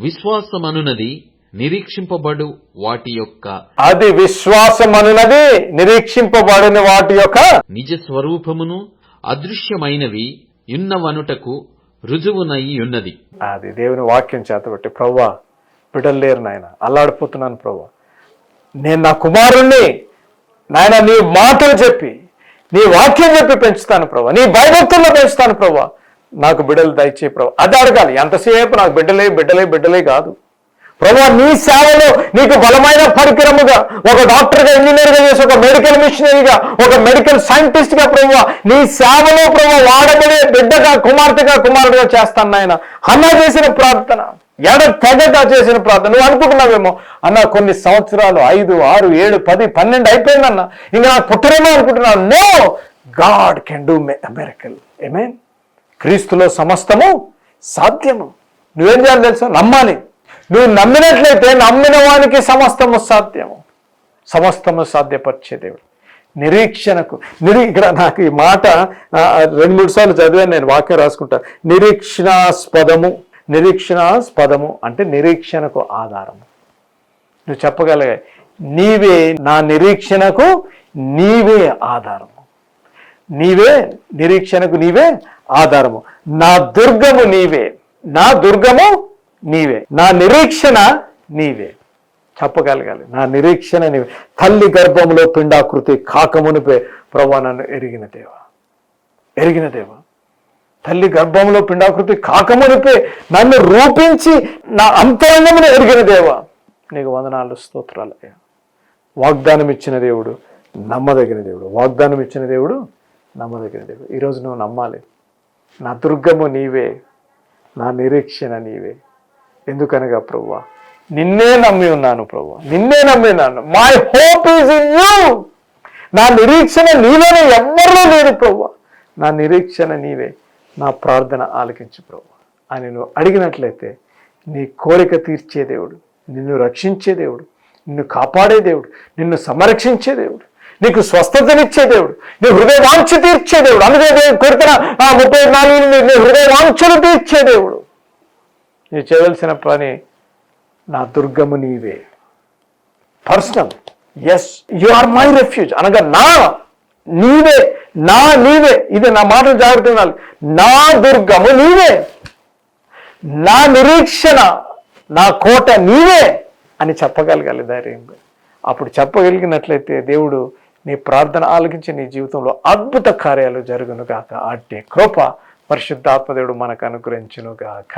విశ్వాసమనునది నిరీక్షింపబడు వాటి యొక్క అది విశ్వాసం అనున్నది నిరీక్షింపబడిన వాటి యొక్క నిజ స్వరూపమును అదృశ్యమైనవి యున్నవనుటకు రుజువునై ఉన్నది. అది దేవుని వాక్యం చేతబట్టి ప్రవ్వా బిడ్డలు లేరు నాయన అల్లాడిపోతున్నాను ప్రవ్వా. నేను నా కుమారుణ్ణి నాయన నీ మాటలు చెప్పి నీ వాక్యం చెప్పి పెంచుతాను ప్రభా నీ భయభక్తుల్లో పెంచుతాను ప్రభా నాకు బిడ్డలు దయచే ప్రభు. అది అడగాలి. ఎంతసేపు నాకు బిడ్డలే బిడ్డలే బిడ్డలే కాదు. ప్రభు నీ సేవలో నీకు బలమైన పరికరముగా ఒక డాక్టర్గా ఇంజనీర్గా చేసి ఒక మెడికల్ మిషనరీగా ఒక మెడికల్ సైంటిస్ట్గా ప్రభు నీ సేవలో ప్రభు వాడబడే బిడ్డగా కుమార్తెగా కుమారుడుగా చేస్తాను నాయన. అన్న చేసిన ప్రార్థన ఎడ తెగగా చేసిన ప్రార్థన. నువ్వు అనుకుంటున్నావేమో అన్న కొన్ని సంవత్సరాలు ఐదు ఆరు ఏడు పది పన్నెండు అయిపోయిందన్న. ఇంకా నాకు పుట్టరేమో అనుకుంటున్నాను. No god can do miracle amen క్రీస్తులో సమస్తము సాధ్యము. నువ్వేం చేయాలి తెలుసు? నమ్మాలి. నువ్వు నమ్మినట్లయితే నమ్మిన వానికి సమస్తము సాధ్యము. సమస్తము సాధ్యపరిచే దేవుడు. నిరీక్షణకు నిరీ ఇక్కడ నాకు ఈ మాట రెండు మూడు సార్లు చదివాను నేను వాక్యం రాసుకుంటా. నిరీక్షణాస్పదము నిరీక్షణాస్పదము అంటే నిరీక్షణకు ఆధారము. నువ్వు చెప్పగలిగా నీవే నా నిరీక్షణకు నీవే ఆధారము. నీవే నిరీక్షణకు నీవే ఆధారము. నా దుర్గము నీవే. నా దుర్గము నీవే. నా నిరీక్షణ నీవే. చెప్పగలగాలి. నా నిరీక్షణ నీవే. తల్లి గర్భములో పిండాకృతి కాకమునిపే ప్రభు నన్ను ఎరిగిన దేవా. ఎరిగిన దేవా. తల్లి గర్భంలో పిండాకృతి కాకమునిపే నన్ను రూపించి నా అంతరంగమును ఎరిగిన దేవ. నీకు వందనాలు స్తోత్రాలు వాగ్దానం ఇచ్చిన దేవుడు నమ్మదగిన దేవుడు. వాగ్దానం ఇచ్చిన దేవుడు నమ్మదగిన దేవుడు. ఈరోజు నువ్వు నమ్మాలి. నా దుర్గము నీవే నా నిరీక్షణ నీవే. ఎందుకనగా ప్రభు నిన్నే నమ్మి ఉన్నాను ప్రభు నిన్నే నమ్మి ఉన్నాను. My hope is in you నా నిరీక్షణ నీలోనే ఎవ్వరూ లేదు ప్రభు నా నిరీక్షణ నీవే. నా ప్రార్థన ఆలకించు ప్రభు అని నువ్వు అడిగినట్లయితే నీ కోరిక తీర్చే దేవుడు నిన్ను రక్షించే దేవుడు నిన్ను కాపాడే దేవుడు నిన్ను సంరక్షించే దేవుడు. నీకు స్వస్థతనిచ్చే దేవుడు నీ హృదయవాంఛ తీర్చే దేవుడు. అందుకే దేవుడు కొడుతున్న ఆ ముప్పై నాలుగు నీ హృదయవాంఛలు తీర్చే దేవుడు. నీ చేయవలసిన పని నా దుర్గము నీవే. Personal yes you are my refuge అనగా నా నీవే నా నీవే. ఇది నా మాటలు జాగ్రత్త ఉండాలి నా దుర్గము నీవే. నా నిరీక్షణ నా కోట నీవే అని చెప్పగలగాలి ధైర్యంగా. అప్పుడు చెప్పగలిగినట్లయితే దేవుడు నీ ప్రార్థన ఆలకించి నీ జీవితంలో అద్భుత కార్యాలు జరుగును గాక అట్టే కృప పరిశుద్ధాత్మదేవుడు మనకు అనుగ్రహించునుగాక.